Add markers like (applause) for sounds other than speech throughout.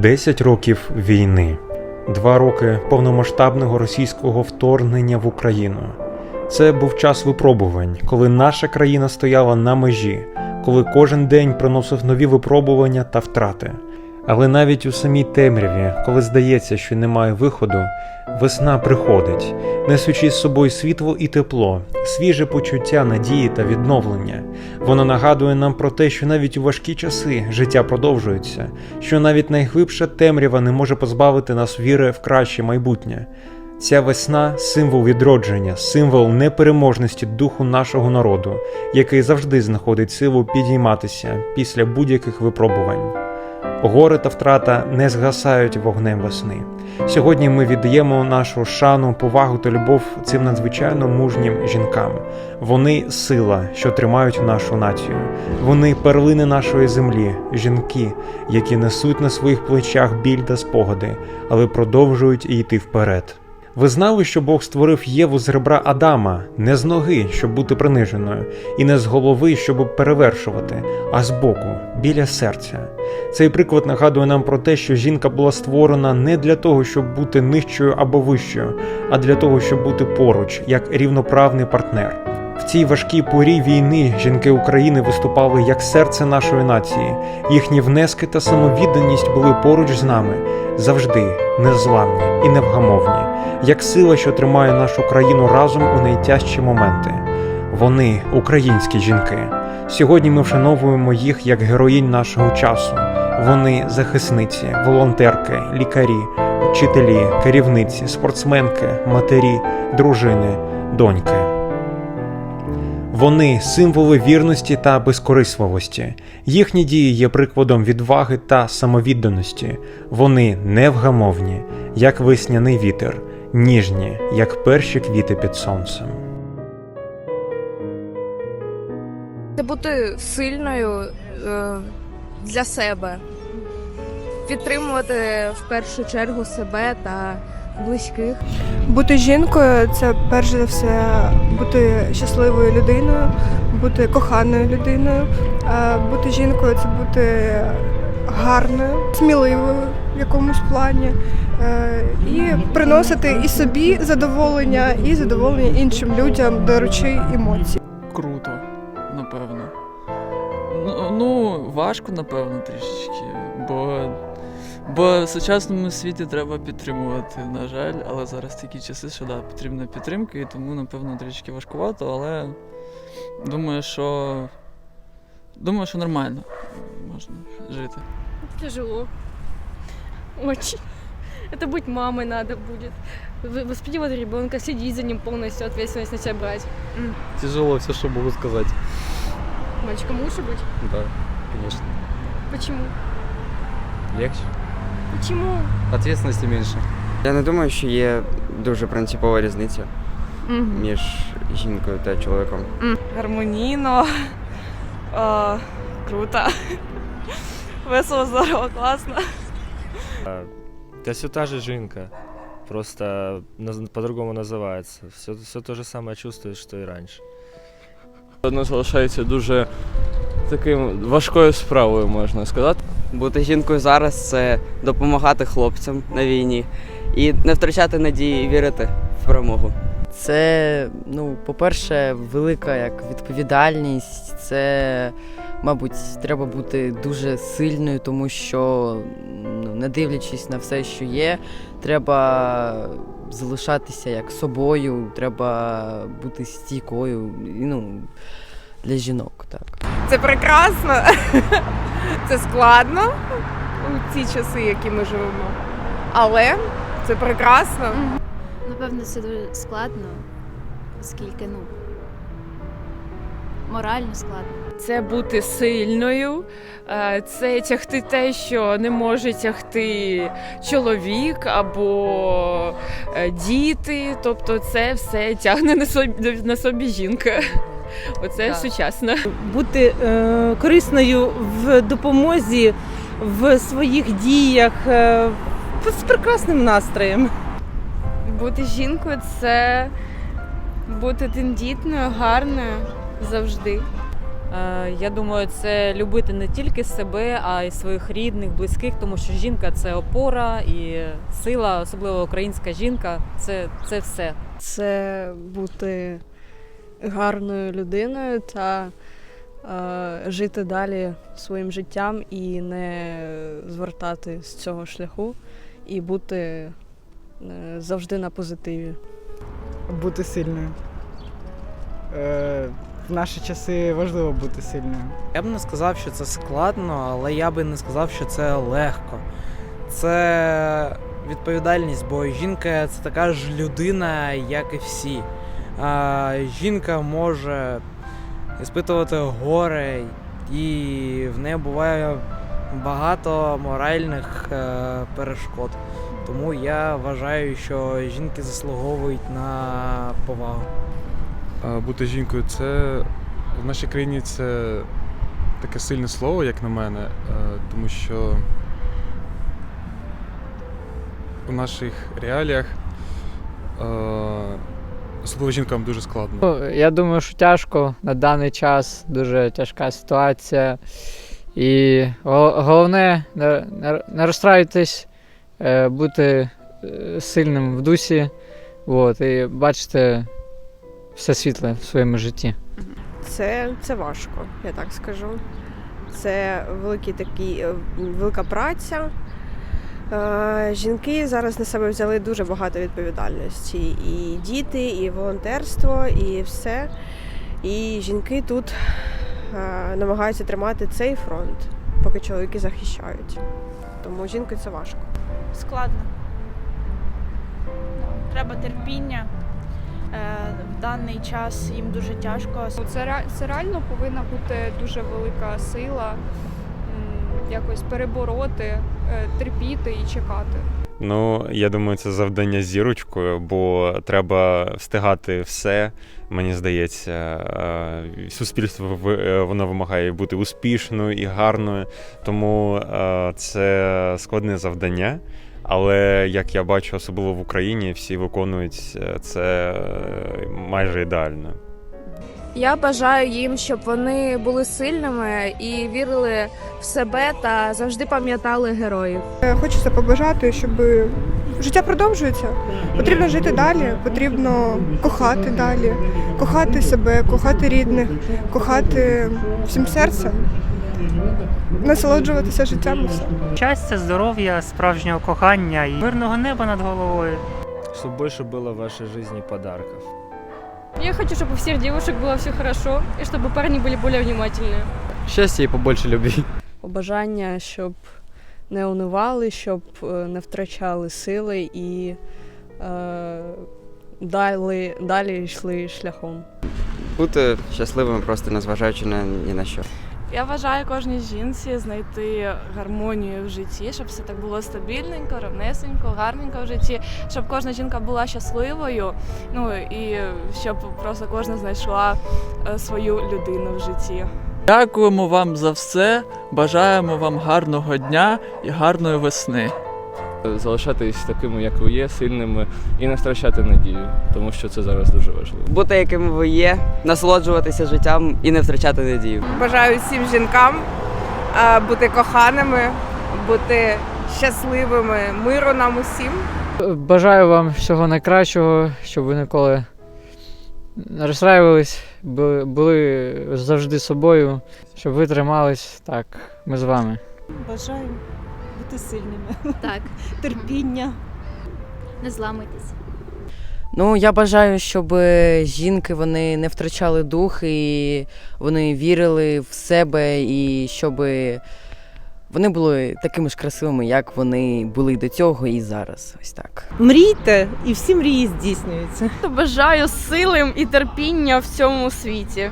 10 років війни, два роки повномасштабного російського вторгнення в Україну. Це був час випробувань, коли наша країна стояла на межі, коли кожен день приносив нові випробування та втрати. Але навіть у самій темряві, коли здається, що немає виходу, весна приходить, несучи з собою світло і тепло, свіже почуття надії та відновлення. Воно нагадує нам про те, що навіть у важкі часи життя продовжується, що навіть найглибша темрява не може позбавити нас віри в краще майбутнє. Ця весна символ відродження, символ непереможності духу нашого народу, який завжди знаходить силу підійматися після будь-яких випробувань. Горе та втрата не згасають вогнем весни. Сьогодні ми віддаємо нашу шану, повагу та любов цим надзвичайно мужнім жінкам. Вони сила, що тримають нашу націю. Вони перлини нашої землі, жінки, які несуть на своїх плечах біль та спогади, але продовжують йти вперед. Ви знали, що Бог створив Єву з ребра Адама, не з ноги, щоб бути приниженою, і не з голови, щоб перевершувати, а з боку, біля серця. Цей приклад нагадує нам про те, що жінка була створена не для того, щоб бути нижчою або вищою, а для того, щоб бути поруч, як рівноправний партнер. В цій важкій порі війни жінки України виступали як серце нашої нації. Їхні внески та самовідданість були поруч з нами завжди незламні і невгамовні, як сила, що тримає нашу країну разом у найтяжчі моменти. Вони українські жінки. Сьогодні ми вшановуємо їх як героїнь нашого часу. Вони захисниці, волонтерки, лікарі, вчителі, керівниці, спортсменки, матері, дружини, доньки. Вони символи вірності та безкорисливості. Їхні дії є прикладом відваги та самовідданості. Вони невгамовні, як весняний вітер, ніжні, як перші квіти під сонцем. Це бути сильною е, для себе, підтримувати в першу чергу себе та близьких. Бути жінкою це перш за все бути щасливою людиною, бути коханою людиною. Бути жінкою це бути гарною, сміливою в якомусь плані. Е, І приносити і собі задоволення, і задоволення іншим людям, даручи емоції. Круто, напевно. Ну, ну, важко, напевно, трішечки. Бо, бо в сучасному світі треба підтримувати, на жаль, але зараз такі часи, що да, потрібна підтримка, і тому, напевно, трішки важкувато, але думаю, що. Думаю, що нормально можна жити. Тяжело. Очень. Это быть мамой надо будет. В- Воспитывать ребенка, следить за ним полностью, ответственность на себя брать. Тяжело все, что могу сказать. Мальчиком лучше быть? Да, конечно. Почему? Легче. Почему? Ответственности меньше. Я не думаю, що є дуже принципова різниця між жінкою та чоловіком. гармонійно, а, круто, весело, здорово, класно. Да все та же жинка, просто наз- по-другому называется. Все, все то же самое чувствуешь, что и раньше. Воно залишається дуже таким важкою справою, можна сказати. Бути жінкою зараз це допомагати хлопцям на війні і не втрачати надії і вірити в перемогу. Це, ну, по-перше, велика як відповідальність. Це, мабуть, треба бути дуже сильною, тому що, ну, не дивлячись на все, що є, треба залишатися як собою, треба бути стійкою. і, Ну, для жінок, так. Це прекрасно, (laughs) це складно у ці часи, які ми живемо. Але це прекрасно. Напевно, це дуже складно, оскільки ну морально складно. Це бути сильною, е, це тягти те, що не може тягти чоловік або е, діти. Тобто, це все тягне на собі на собі жінка. Оце сучасно. Бути е, корисною в допомозі в своїх діях е, з прекрасним настроєм. Бути жінкою це бути тендітною, гарною завжди. Е, Я думаю, це любити не тільки себе, а й своїх рідних, близьких, тому що жінка це опора і сила, особливо українська жінка, це, це все. Це бути гарною людиною та е, жити далі своїм життям і не звертати з цього шляху, і бути е, завжди на позитиві. Бути сильною. Е, в наші часи важливо бути сильною. Я б не сказав, що це складно, але я би не сказав, що це легко. Це відповідальність, бо жінка це така ж людина, як і всі. Жінка може іспитувати горе, і в неї буває багато моральних е, перешкод. Тому я вважаю, що жінки заслуговують на повагу. Бути жінкою це в нашій країні це таке сильне слово, як на мене, е, тому що у наших реаліях е, особливо жінкам дуже складно. Ну, Я думаю, що тяжко на даний час дуже тяжка ситуація. І гол- головне не, не, не розстраюватись, е, бути е, сильним в дусі, от, і бачити все світле в своєму житті. Це, це важко, я так скажу. Це великий такий, е, велика праця. Е, Жінки зараз на себе взяли дуже багато відповідальності. І діти, і волонтерство, і все. І жінки тут е, намагаються тримати цей фронт, поки чоловіки захищають. Тому жінки це важко. складно. Треба терпіння. Е, В даний час їм дуже тяжко. Це, це реально повинна бути дуже велика сила якось перебороти, е, терпіти і чекати. Ну, я думаю, це завдання зірочкою, бо треба встигати все. Мені здається, Е, суспільство е, воно вимагає бути успішною і гарною, тому це складне завдання. Але як я бачу, особливо в Україні, всі виконують це майже ідеально. Я бажаю їм, щоб вони були сильними і вірили в себе та завжди пам'ятали героїв. Е, Хочеться побажати, щоб життя продовжується. Потрібно жити далі, потрібно кохати далі, кохати себе, кохати рідних, кохати всім серцем, насолоджуватися життям і все. Щастя, здоров'я, справжнього кохання і мирного неба над головою. Чтобы больше было в вашей жизни подарков. Я хочу, чтобы у всех девушек было все хорошо, и чтобы парни были более внимательные. Счастья и побольше любви. Побажання, щоб не унивали, щоб е, не втрачали сили і е, далі, далі йшли шляхом. Бути щасливими, просто незважаючи на ні на що. Я вважаю кожній жінці знайти гармонію в житті, щоб все так було стабільненько, ровнесенько, гарненько в житті, щоб кожна жінка була щасливою. Ну і щоб просто кожна знайшла е, свою людину в житті. Дякуємо вам за все. Бажаємо вам гарного дня і гарної весни. Залишатись такими, як ви є, сильними і не втрачати надію, тому що це зараз дуже важливо. Бути якими ви є, насолоджуватися життям і не втрачати надію. Бажаю всім жінкам е, бути коханими, бути щасливими, миру нам усім. Бажаю вам всього найкращого, щоб ви ніколи не розстраювались, були, були завжди собою, щоб ви тримались. Так, ми з вами. Бажаю бути сильними. Так. (laughs) Терпіння. Не зламуйтесь. Ну, я бажаю, щоб е, жінки вони не втрачали дух і вони вірили в себе, і щоб вони були такими ж красивими, як вони були до цього і зараз. Ось так. Мрійте, і всі мрії здійснюються. Бажаю сили і терпіння в цьому світі.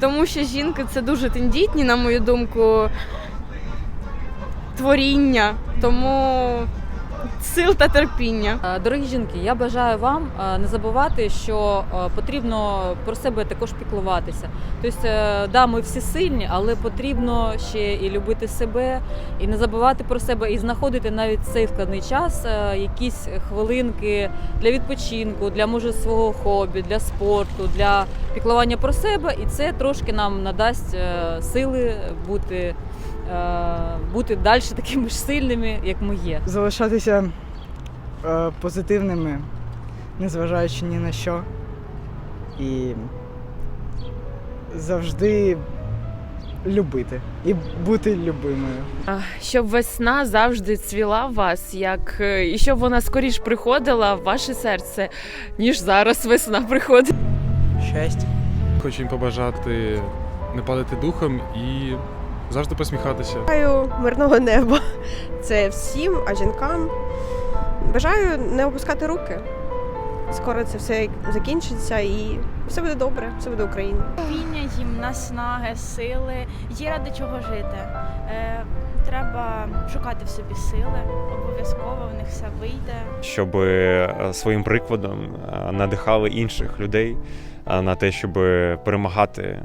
Тому що жінки це дуже тендітні, на мою думку, творіння. Тому сил та терпіння. Е, Дорогі жінки, я бажаю вам е, не забувати, що е, потрібно про себе також піклуватися. Тобто, да, ми всі сильні, але потрібно ще і любити себе, і не забувати про себе, і знаходити навіть цей складний час якісь хвилинки для відпочинку, для може свого хобі, для спорту, для піклування про себе. І це трошки нам надасть сили бути, бути далі такими ж сильними, як ми є. Залишатися е, позитивними, незважаючи ні на що. І завжди любити і бути любимою. Щоб весна завжди цвіла в вас, як е, і щоб вона скоріш приходила в ваше серце, ніж зараз весна приходить. Щастя. Хочу їм побажати не падати духом і завжди посміхатися. Бажаю мирного неба. Це всім, а жінкам бажаю не опускати руки. Скоро це все закінчиться і все буде добре, все буде Україна. терпіння, їм наснаги, сили, є ради чого жити. Е, треба шукати в собі сили, обов'язково в них все вийде. щоб е, своїм прикладом е, надихали інших людей на те, щоб перемагати е,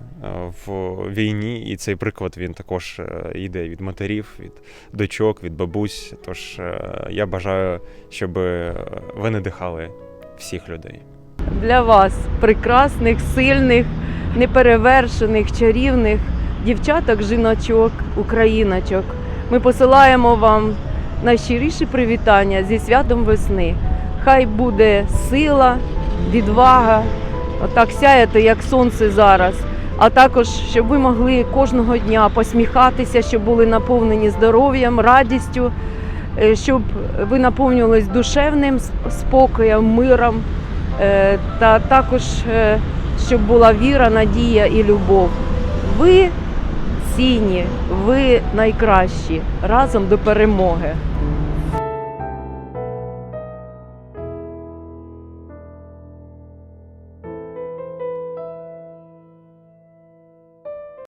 в війні. І цей приклад він також е, йде від матерів, від дочок, від бабусь. Тож е, я бажаю, щоб ви надихали всіх людей. для вас, прекрасних, сильних, неперевершених, чарівних дівчаток, жіночок, україночок. Ми посилаємо вам найщиріші привітання зі святом весни. Хай буде сила, відвага, отак сяяти, як сонце зараз. А також, щоб ви могли кожного дня посміхатися, щоб були наповнені здоров'ям, радістю, е, щоб ви наповнювались душевним спокоєм, миром, Е, та також е, щоб була віра, надія і любов. Ви цінні, ви найкращі разом до перемоги.